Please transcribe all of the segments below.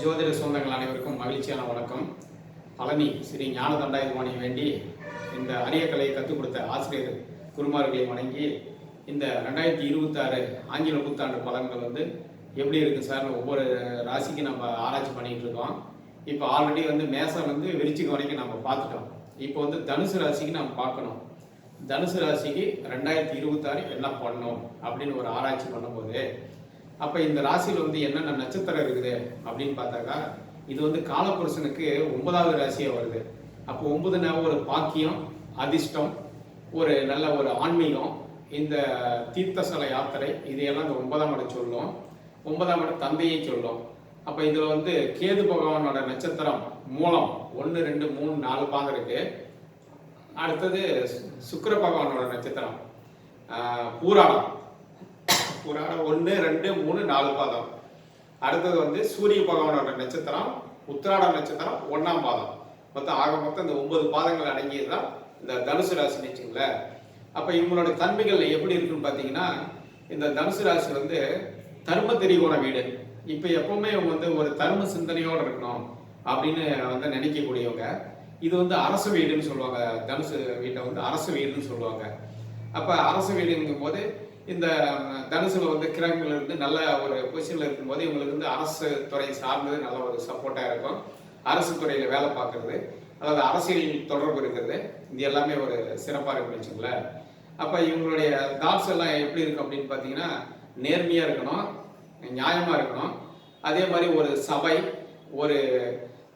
ஜோதிட சொந்தங்கள் அனைவருக்கும் மகிழ்ச்சியான வணக்கம். பழனி ஸ்ரீ ஞான தண்டாயுதபாணி வேண்டி இந்த அரிய கலையை கற்றுக் கொடுத்த ஆசிரியர் குருமார்களை வணங்கி இந்த ரெண்டாயிரத்தி இருபத்தாறு ஆங்கில புத்தாண்டு பலன்கள் வந்து எப்படி இருக்குது சார்? ஒவ்வொரு ராசிக்கும் நம்ம ஆராய்ச்சி பண்ணிட்டு இருக்கோம். இப்போ ஆல்ரெடி வந்து மேசம் வந்து விரிச்சிக்கு வரைக்கும் நம்ம பார்த்துட்டோம். இப்போ வந்து தனுசு ராசிக்கு நம்ம பார்க்கணும். தனுசு ராசிக்கு ரெண்டாயிரத்தி இருபத்தாறு என்ன பண்ணும் அப்படின்னு ஒரு ஆராய்ச்சி பண்ணும்போது அப்போ இந்த ராசியில் வந்து என்னென்ன நட்சத்திரம் இருக்குது அப்படின்னு பார்த்தாக்கா இது வந்து காலப்புருஷனுக்கு ஒன்பதாவது ராசியாக வருது. அப்போ ஒன்பதுனா ஒரு பாக்கியம் அதிர்ஷ்டம் ஒரு நல்ல ஒரு ஆன்மீகம் இந்த தீர்த்தசல யாத்திரை இதையெல்லாம் இந்த ஒன்பதாம் இடம் சொல்லும். ஒன்பதாம் இடம் தந்தையை சொல்லும். அப்போ இதில் வந்து கேது பகவானோட நட்சத்திரம் மூலம் ஒன்று ரெண்டு மூணு நாலு பாகம் இருக்கு. அடுத்தது சுக்கர பகவானோட நட்சத்திரம். ஆஹ், பூராடம். புராணம் ஒன்று ரெண்டு மூணு நாலு பாதம். அடுத்தது வந்து சூரிய பகவானோட நட்சத்திரம் உத்திராட நட்சத்திரம் ஒன்றாம் பாதம். மொத்தம் ஆக மொத்தம் இந்த ஒன்பது பாதங்கள் அடங்கியது தான் இந்த தனுசு ராசின்னு வச்சுங்களேன் அப்போ இவங்களோட தன்மைகள் எப்படி இருக்குன்னு பார்த்தீங்கன்னா இந்த தனுசு ராசி வந்து தர்ம தெரிவோட வீடு. இப்போ எப்பவுமே இவங்க வந்து ஒரு தர்ம சிந்தனையோடு இருக்கணும் அப்படின்னு வந்து நினைக்கக்கூடியவங்க. இது வந்து அரசு வீடுன்னு சொல்லுவாங்க. தனுசு வீட்டை வந்து அரசு வீடுன்னு சொல்லுவாங்க. அப்போ அரசு வீடுங்கும் போது இந்த தனுசுல வந்து கிரகங்கள் இருந்து நல்ல ஒரு பொசிஷன்ல இருக்கும்போது இவங்களுக்கு வந்து அரசு துறை சார்ந்தது நல்ல ஒரு சப்போர்ட்டா இருக்கும். அரசு துறையில வேலை பார்க்கறது அதாவது அரசியல் தொடர்பு இருக்கிறது இது எல்லாமே ஒரு சிறப்பாக இருக்குன்னு வச்சுங்களேன். அப்போ இவங்களுடைய தாட்ஸ் எல்லாம் எப்படி இருக்கும் அப்படின்னு பார்த்தீங்கன்னா நேர்மையாக இருக்கணும் நியாயமாக இருக்கணும். அதே மாதிரி ஒரு சபை ஒரு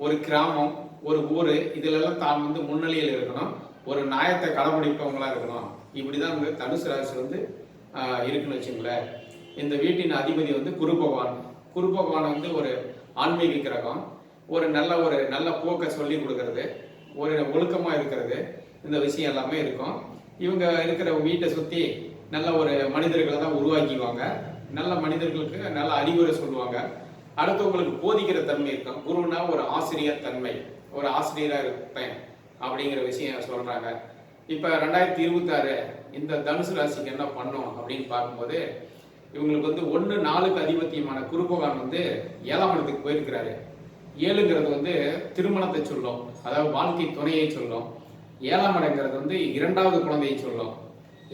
ஒரு கிராமம் ஒரு ஊர் இதிலெல்லாம் தான் வந்து முன்னிலையில் இருக்கணும். ஒரு நியாயத்தை கடைபிடிப்பவங்களா இருக்கணும். இப்படி தான் வந்து தனுசு ராசி வந்து இருக்குன்னு வச்சுங்களேன். இந்த வீட்டின் அதிபதி வந்து குரு பகவான். குரு பகவான் வந்து ஒரு ஆன்மீக கிரகம். ஒரு நல்ல ஒரு நல்ல போக்கை சொல்லி கொடுக்கறது. ஒரு ஒழுக்கமாக இருக்கிறது. இந்த விஷயம் எல்லாமே இருக்கும். இவங்க இருக்கிற வீட்டை சுற்றி நல்ல ஒரு மனிதர்களை தான் உருவாக்கிக்குவாங்க. நல்ல மனிதர்களுக்கு நல்ல அறிவுரை சொல்லுவாங்க. அடுத்தவங்களுக்கு போதிக்கிற தன்மை இருக்கும். குருனா ஒரு ஆசிரியர் தன்மை. ஒரு ஆசிரியராக இருப்பேன் அப்படிங்கிற விஷயம் சொல்கிறாங்க இப்போ ரெண்டாயிரத்தி இருபத்தாறு இந்த தனுசு ராசிக்கு என்ன பண்ணும் அப்படின்னு பார்க்கும்போது இவங்களுக்கு வந்து ஒன்று நாளுக்கு அதிபத்தியமான குருபகான் வந்து ஏழாம் இடத்துக்கு போயிருக்கிறாரு. ஏழுங்கிறது வந்து திருமணத்தை சொல்லும் அதாவது வாழ்க்கை துணையை சொல்லும். ஏழாம் இடங்கிறது வந்து இரண்டாவது குழந்தையை சொல்லும்.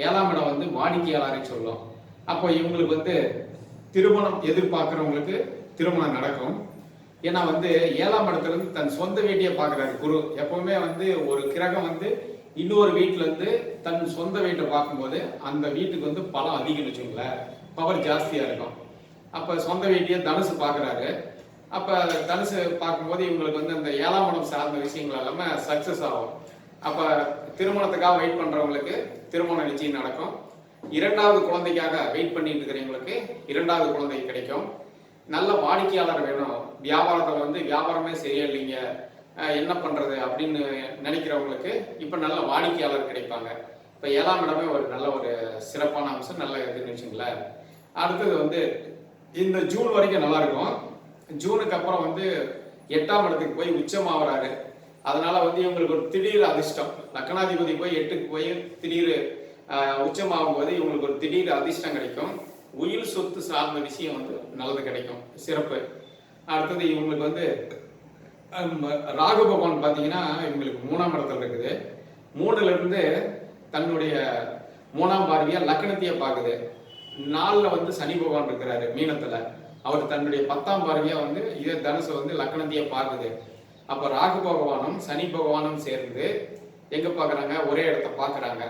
ஏழாம் இடம் வந்து வாடிக்கையாளரை சொல்லும். அப்போ இவங்களுக்கு வந்து திருமணம் எதிர்பார்க்குறவங்களுக்கு திருமணம் நடக்கும். ஏன்னா வந்து ஏழாம் இடத்துல இருந்து தன் சொந்த வீட்டையே பார்க்குறாரு குரு. எப்பவுமே வந்து ஒரு கிரகம் வந்து இன்னொரு வீட்டுல இருந்து தன் சொந்த வீட்டை பார்க்கும்போது அந்த வீட்டுக்கு வந்து பலம் அதிகம்னு வச்சுங்களேன் பவர் ஜாஸ்தியா இருக்கும். அப்ப சொந்த வீட்டையே தனுசு பார்க்குறாரு. அப்ப தனுசு பார்க்கும்போது இவங்களுக்கு வந்து அந்த ஏழாம் மனம் சார்ந்த விஷயங்கள் எல்லாமே சக்சஸ் ஆகும். அப்ப திருமணத்துக்காக வெயிட் பண்றவங்களுக்கு திருமணம் நிச்சயம் நடக்கும். இரண்டாவது குழந்தைக்காக வெயிட் பண்ணிட்டு இருக்கிறவங்களுக்கு இரண்டாவது குழந்தை கிடைக்கும். நல்ல வாடிக்கையாளர் வேணும். வியாபாரத்தில் வந்து வியாபாரமே சரியா இல்லைங்க. என்ன பண்ணுறது அப்படின்னு நினைக்கிறவங்களுக்கு இப்போ நல்ல வாடிக்கையாளர் கிடைப்பாங்க. இப்போ ஏழாம் இடமே ஒரு நல்ல ஒரு சிறப்பான அம்சம் நல்ல இதுன்னு வச்சுங்களேன் அடுத்தது வந்து இந்த ஜூன் வரைக்கும் நல்லா இருக்கும். ஜூனுக்கு அப்புறம் வந்து எட்டாம் இடத்துக்கு போய் உச்சமாகறாரு அதனால வந்து இவங்களுக்கு ஒரு திடீர் அதிர்ஷ்டம். லக்னாதிபதி போய் எட்டுக்கு போய் திடீர் உச்சமாகும் போது இவங்களுக்கு ஒரு திடீர் அதிர்ஷ்டம் கிடைக்கும். உயிர் சொத்து சார்ந்த விஷயம் வந்து நல்லது கிடைக்கும். சிறப்பு. அடுத்தது இவங்களுக்கு வந்து ராகு பகவான் பார்த்தீங்கன்னா இவங்களுக்கு மூணாம் இடத்துல இருக்குது. மூணுல இருந்து தன்னுடைய மூணாம் பார்வையா லக்னத்தையே பார்க்குது. நாலில் வந்து சனி பகவான் இருக்கிறாரு மீனத்துல. அவர் தன்னுடைய பத்தாம் பார்வையா வந்து இதே தனுசை வந்து லக்னத்தையே பார்க்குது. அப்ப ராகு பகவானும் சனி பகவானும் சேர்ந்து எங்க பார்க்குறாங்க? ஒரே இடத்த பார்க்குறாங்க.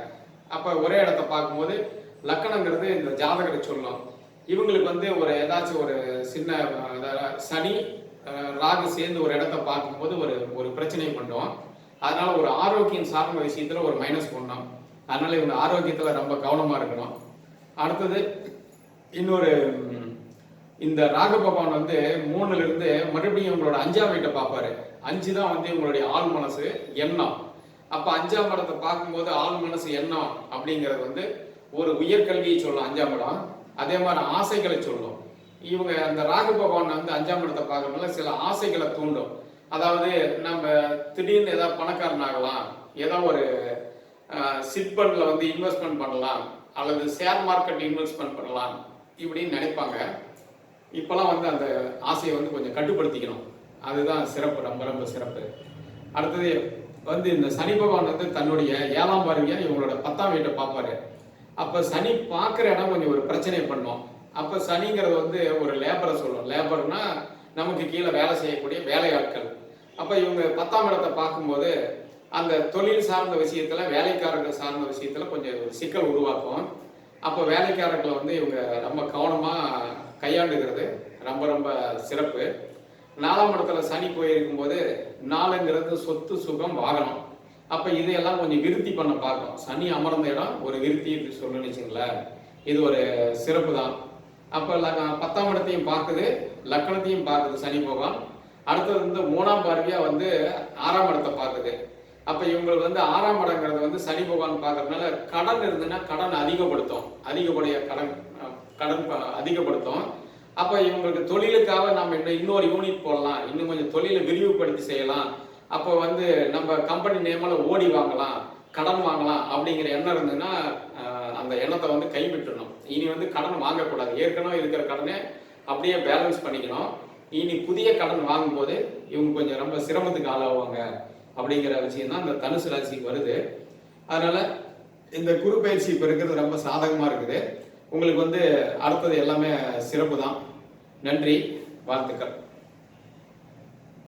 அப்ப ஒரே இடத்த பார்க்கும்போது லக்கணங்கிறது இந்த ஜாதகரை சொல்லும். இவங்களுக்கு வந்து ஒரு ஏதாச்சும் ஒரு சின்ன சனி ராகு சேர்ந்து ஒரு இடத்த பார்க்கும்போது ஒரு ஒரு பிரச்சனை பண்ணும் அதனால ஒரு ஆரோக்கியம் சார்ந்த விஷயத்துல ஒரு மைனஸ் பண்ணோம் அதனால இவங்க ஆரோக்கியத்துல ரொம்ப கவனமா இருக்கணும். அடுத்தது இன்னொரு இந்த ராக பகவான் வந்து மூணுல இருந்து மறுபடியும் உங்களோட அஞ்சாம் வீட்டை பார்ப்பாரு. அஞ்சு தான் வந்து உங்களுடைய ஆள் மனசு எண்ணம். அப்ப அஞ்சாம் இடத்தை பார்க்கும்போது ஆள் மனசு எண்ணம் அப்படிங்கிறது வந்து ஒரு உயர்கல்வியை சொல்லும் அஞ்சாம் இடம். அதே மாதிரி ஆசைகளை சொல்லும். இவங்க அந்த ராகு பகவான் வந்து அஞ்சாம் இடத்தை பார்க்கறதுனால சில ஆசைகளை தூண்டும். அதாவது நம்ம திடீர்னு ஏதாவது பணக்காரன் ஆகலாம். ஏதோ ஒரு சிட்பண்டில் வந்து இன்வெஸ்ட்மெண்ட் பண்ணலாம். அல்லது ஷேர் மார்க்கெட் இன்வெஸ்ட்மெண்ட் பண்ணலாம் இப்படின்னு நினைப்பாங்க. இப்போலாம் வந்து அந்த ஆசையை வந்து கொஞ்சம் கட்டுப்படுத்திக்கணும். அதுதான் சிறப்பு. ரொம்ப ரொம்ப சிறப்பு. அடுத்தது வந்து இந்த சனி பகவான் வந்து தன்னுடைய ஏழாம் பார்வையாக இவங்களோட பத்தாம் வீட்டை பார்ப்பாரு. அப்போ சனி பார்க்குற இடம் கொஞ்சம் ஒரு பிரச்சனை பண்ணும். அப்போ சனிங்கிறது வந்து ஒரு லேபரை சொல்லும். லேபர்னா நமக்கு கீழே வேலை செய்யக்கூடிய வேலையாட்கள். அப்போ இவங்க பத்தாம் இடத்தை பார்க்கும்போது அந்த தொழில் சார்ந்த விஷயத்துல வேலைக்காரர்கள் சார்ந்த விஷயத்துல கொஞ்சம் சிக்கல் உருவாக்கும். அப்போ வேலைக்காரர்களை வந்து இவங்க ரொம்ப கவனமாக கையாண்டுகிறது. ரொம்ப ரொம்ப சிறப்பு. நாலாம் இடத்துல சனி போயிருக்கும்போது நாலுங்கிறது சொத்து சுகம் வாகனம். அப்போ இதையெல்லாம் கொஞ்சம் விருத்தி பண்ண பார்க்கணும். சனி அமர்ந்த இடம் ஒரு விருத்தி சொல்லணும்னு வச்சுங்களேன். இது ஒரு சிறப்பு தான் அப்போ பத்தாம் இடத்தையும் பார்க்குது லக்கணத்தையும் பார்க்குது சனி பகவான். அடுத்தது வந்து மூணாம் பார்வையா வந்து ஆறாம் இடத்தை பார்க்குது. அப்போ இவங்களுக்கு வந்து ஆறாம் இடங்கிறது வந்து சனி பகவான் பார்க்கறதுனால கடன் இருந்ததுன்னா கடன் அதிகப்படுத்தும். அதிகப்படிய கடன் கடன் அதிகப்படுத்தும். அப்போ இவங்களுக்கு தொழிலுக்காக நம்ம இன்னும் இன்னொரு யூனிட் போடலாம். இன்னும் கொஞ்சம் தொழிலை விரிவுபடுத்தி செய்யலாம். அப்போ வந்து நம்ம கம்பெனி நேமில் ஓடி வாங்கலாம். கடன் வாங்கலாம் அப்படிங்கிற எண்ணம் இருந்ததுன்னா அந்த எண்ணத்தை வந்து கைவிட்டுடணும். இனி வந்து கடன் வாங்கக்கூடாது. ஏற்கனவே இருக்கிற கடனை அப்படியே பேலன்ஸ் பண்ணிக்கணும். இனி புதிய கடன் வாங்கும்போது இவங்க கொஞ்சம் ரொம்ப சிரமத்துக்கு ஆளாவாங்க அப்படிங்கிற விஷயம் தான் இந்த தனுசு ராசிக்கு வருது. அதனால இந்த குரு பயிற்சி இப்போ இருக்கிறது ரொம்ப சாதகமாக இருக்குது. உங்களுக்கு வந்து அடுத்தது எல்லாமே சிறப்பு தான் நன்றி வாழ்த்துக்கள்.